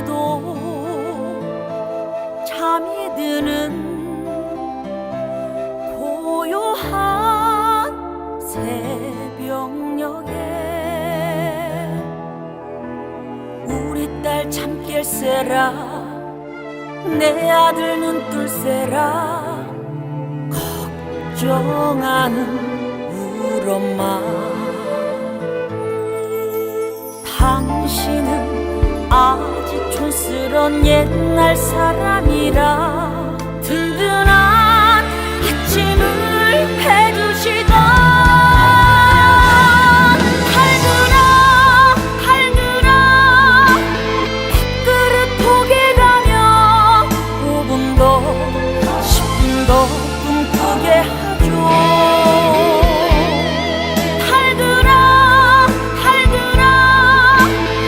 잠시도 잠이 드는 고요한 새벽녘에 우리 딸 잠깰세라 내 아들 눈뜰세라 걱정하는 울 엄마. 당신은 아직 촌스런 옛날 사람이라